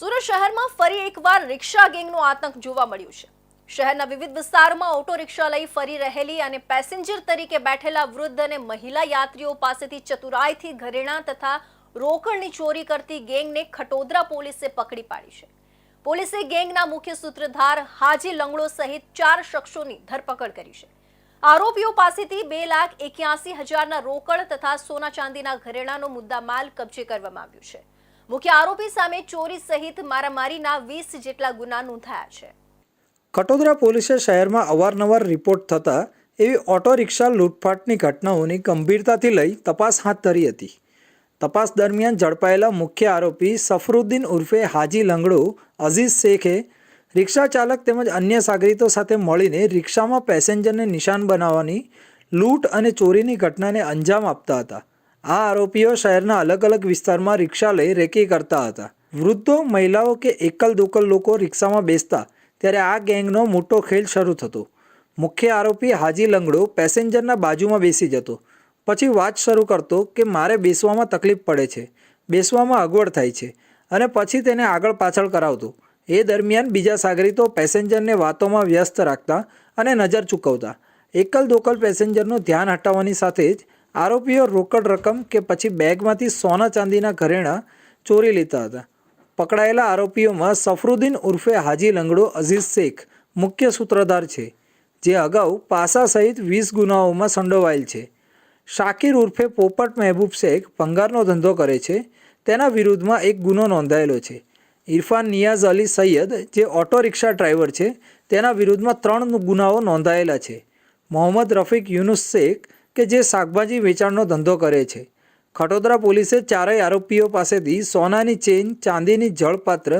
સુરત શહેરમાં ફરી એકવાર રિક્ષા ગેંગનો આતંક જોવા મળ્યું છે. શહેરના વિવિધ વિસ્તારોમાં ઓટો રિક્ષા લઈ ફરી રહેલી અને પેસેન્જર તરીકે બેઠેલા વૃદ્ધ અને મહિલા યાત્રીઓ પાસેથી ચતુરાઈથી ઘરેણાં તથા રોકડની ચોરી કરતી ગેંગને ખટોદરા પોલીસે પકડી પાડી છે. પોલીસે ગેંગના મુખ્ય સૂત્રધાર હાજી લંગડો સહિત ચાર શખ્સોની ધરપકડ કરી છે. આરોપીઓ પાસેથી બે લાખ એક્યાસી હજારના રોકડ તથા સોના ચાંદીના ઘરેણાનો મુદ્દામાલ કબજે કરવામાં આવ્યો છે. મુખ્ય આરોપી સામે ચોરી સહિત મારામારીના વીસ જેટલા ગુના નોંધાયા છે. કટોદરા પોલીસે શહેરમાં અવારનવાર રિપોર્ટ થતા એવી ઓટો રિક્ષા લૂંટફાટની ઘટનાઓની ગંભીરતાથી લઈ તપાસ હાથ ધરી હતી. તપાસ દરમિયાન ઝડપાયેલા મુખ્ય આરોપી સફરુદ્દીન ઉર્ફે હાજી લંગડો, અઝીઝ શેખે રિક્ષા ચાલક તેમજ અન્ય સાગરીતો સાથે મળીને રિક્ષામાં પેસેન્જરને નિશાન બનાવવાની, લૂંટ અને ચોરીની ઘટનાને અંજામ આપતા હતા. આ આરોપીઓ શહેરના અલગ અલગ વિસ્તારમાં રિક્ષા લઈ રેકી કરતા હતા. વૃદ્ધો, મહિલાઓ કે એકલ દોકલ લોકો રિક્ષામાં બેસતા ત્યારે આ ગેંગનો મોટો ખેલ શરૂ થતો. મુખ્ય આરોપી હાજી લંગડો પેસેન્જરના બાજુમાં બેસી જતો. પછી વાત શરૂ કરતો કે મારે બેસવામાં તકલીફ પડે છે, બેસવામાં અગવડ થાય છે અને પછી તેને આગળ પાછળ કરાવતો. એ દરમિયાન બીજા સાગરીતો પેસેન્જરને વાતોમાં વ્યસ્ત રાખતા અને નજર ચૂકવતા. એકલ દોકલ પેસેન્જરનું ધ્યાન હટાવવાની સાથે જ આરોપીઓ રોકડ રકમ કે પછી બેગમાંથી સોના ચાંદીના ઘરેણાં ચોરી લેતા હતા. પકડાયેલા આરોપીઓમાં સફરુદ્દીન ઉર્ફે હાજી લંગડો, અઝીઝ શેખ મુખ્ય સૂત્રધાર છે, જે અગાઉ પાસા સહિત વીસ ગુનાઓમાં સંડોવાયેલ છે. શાકિર ઉર્ફે પોપટ મહેબૂબ શેખ ભંગારનો ધંધો કરે છે, તેના વિરુદ્ધમાં એક ગુનો નોંધાયેલો છે. ઇરફાન નિયાઝ અલી સૈયદ, જે ઓટો રિક્ષા ડ્રાઈવર છે, તેના વિરુદ્ધમાં ત્રણ ગુનાઓ નોંધાયેલા છે. મોહમ્મદ રફીક યુનુસ શેખ કે જે શાકભાજી વેચાણનો ધંધો કરે છે ખટોદરા પોલીસે ચારેય આરોપીઓ પાસેથી સોનાની ચેન ચાંદીની જળપાત્ર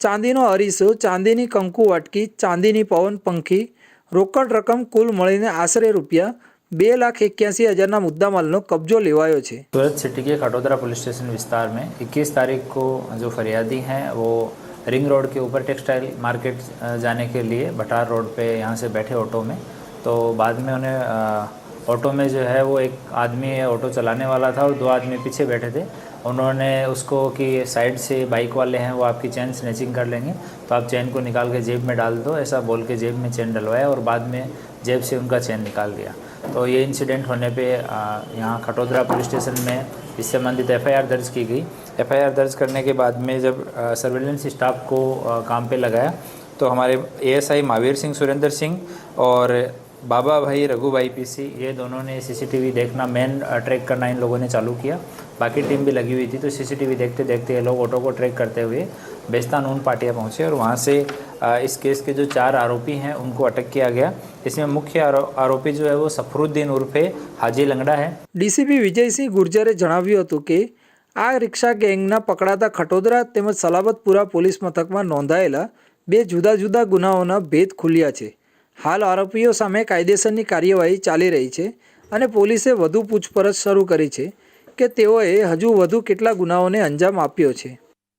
ચાંદીનો અરીસો ચાંદીની કંકુ વાટકી ચાંદીની પવન પંખી રોકડ રકમ કુલ મળીને આશરે રૂપિયા બે લાખ એક્યાસી હજારના મુદ્દામાલનો કબજો લેવાયો છે सूरत सिटी के खटोदरा पुलिस स्टेशन विस्तार में 21 तारीख को जो फरियादी हैं वो रिंग रोड के ऊपर टेक्सटाइल मार्केट अ, जाने के लिए भटार रोड पे यहाँ से बैठे ऑटो में तो बाद में उन्हें अ, ऑटो में जो है वो एक आदमी ऑटो चलाने वाला था और दो आदमी पीछे बैठे थे। उन्होंने उसको कि साइड से बाइक वाले हैं, वो आपकी चैन स्नैचिंग कर लेंगे तो आप चैन को निकाल के जेब में डाल दो, ऐसा बोल के जेब में चैन डलवाया और बाद में जेब से उनका चैन निकाल दिया। तो ये इंसिडेंट होने पे यहाँ खटोदरा पुलिस स्टेशन में इस संबंधित एफआईआर दर्ज की गई। एफआईआर दर्ज करने के बाद में जब सर्वेलेंस स्टाफ को काम पे लगाया तो हमारे एएसआई महावीर सिंह, सुरेंद्र सिंह और बाबा भाई रघु भाई पीसी ये दोनों ने सीसीटीवी देखना मेन ट्रैक करना इन लोगों ने चालू किया बाकी टीम भी लगी हुई थी तो सीसीटीवी देखते देखते ये लोग ऑटो को ट्रैक करते हुए बेस्ता नून पाटिया पहुंचे और वहाँ से अ, इस केस के जो चार आरोपी हैं उनको अटक किया गया इसमें मुख्य आरो, आरोपी जो है वो सफरुद्दीन उर्फे हाजी लंगड़ा है ડીસીપી વિજયસિંહ ગુર્જરે જણાવ્યું હતું કે આ રિક્ષા ગેંગના પકડાતા ખટોદરા તેમજ સલાબતપુરા પોલીસ મથકમાં નોંધાયેલા બે જુદા જુદા ગુનાઓના ભેદ ખુલ્યા છે હાલ આરોપીઓ સામે કાયદેસરની કાર્યવાહી ચાલી રહી છે અને પોલીસે વધુ પૂછપરછ શરૂ કરી છે કે તેઓએ હજુ વધુ કેટલા ગુનાઓને અંજામ આપ્યો છે.